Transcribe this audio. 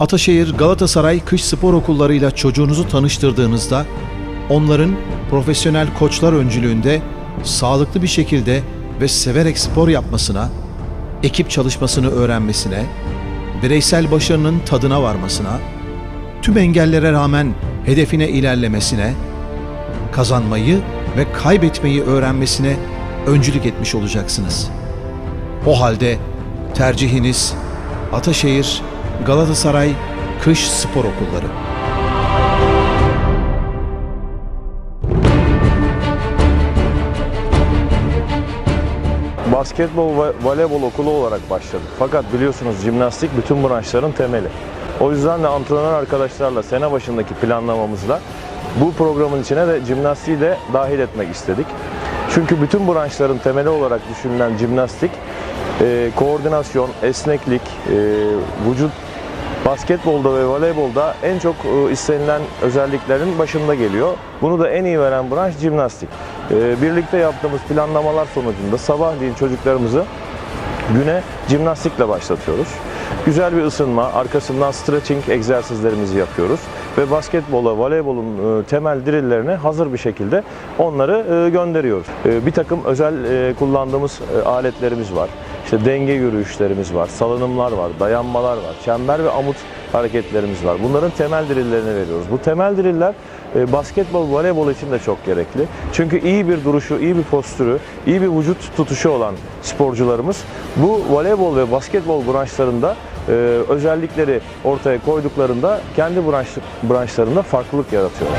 Ataşehir Galatasaray Kış Spor Okullarıyla çocuğunuzu tanıştırdığınızda onların profesyonel koçlar öncülüğünde sağlıklı bir şekilde ve severek spor yapmasına, ekip çalışmasını öğrenmesine, bireysel başarının tadına varmasına, tüm engellere rağmen hedefine ilerlemesine, kazanmayı ve kaybetmeyi öğrenmesine öncülük etmiş olacaksınız. O halde tercihiniz Ataşehir Galatasaray Kış Spor Okulları. Basketbol ve voleybol okulu olarak başladık. Fakat biliyorsunuz jimnastik bütün branşların temeli. O yüzden de antrenör arkadaşlarla sene başındaki planlamamızda bu programın içine de jimnastiği de dahil etmek istedik. Çünkü bütün branşların temeli olarak düşünülen jimnastik, e, koordinasyon, esneklik, e, vücut Basketbolda ve voleybolda en çok e, istenilen özelliklerin başında geliyor. Bunu da en iyi veren branş jimnastik. E, Birlikte yaptığımız planlamalar sonucunda sabahleyin çocuklarımızı güne jimnastikle başlatıyoruz. Güzel bir ısınma, arkasından stretching egzersizlerimizi yapıyoruz ve basketbola, voleybolun e, temel drilllerine hazır bir şekilde onları gönderiyoruz. Bir takım özel kullandığımız aletlerimiz var. İşte denge yürüyüşlerimiz var, salınımlar var, dayanmalar var, çember ve amut hareketlerimiz var. Bunların temel drillerini veriyoruz. Bu temel driller e, basketbol, voleybol için de çok gerekli. Çünkü iyi bir duruşu, iyi bir postürü, iyi bir vücut tutuşu olan sporcularımız bu voleybol ve basketbol branşlarında e, özellikleri ortaya koyduklarında kendi branş, branşlarında farklılık yaratıyorlar.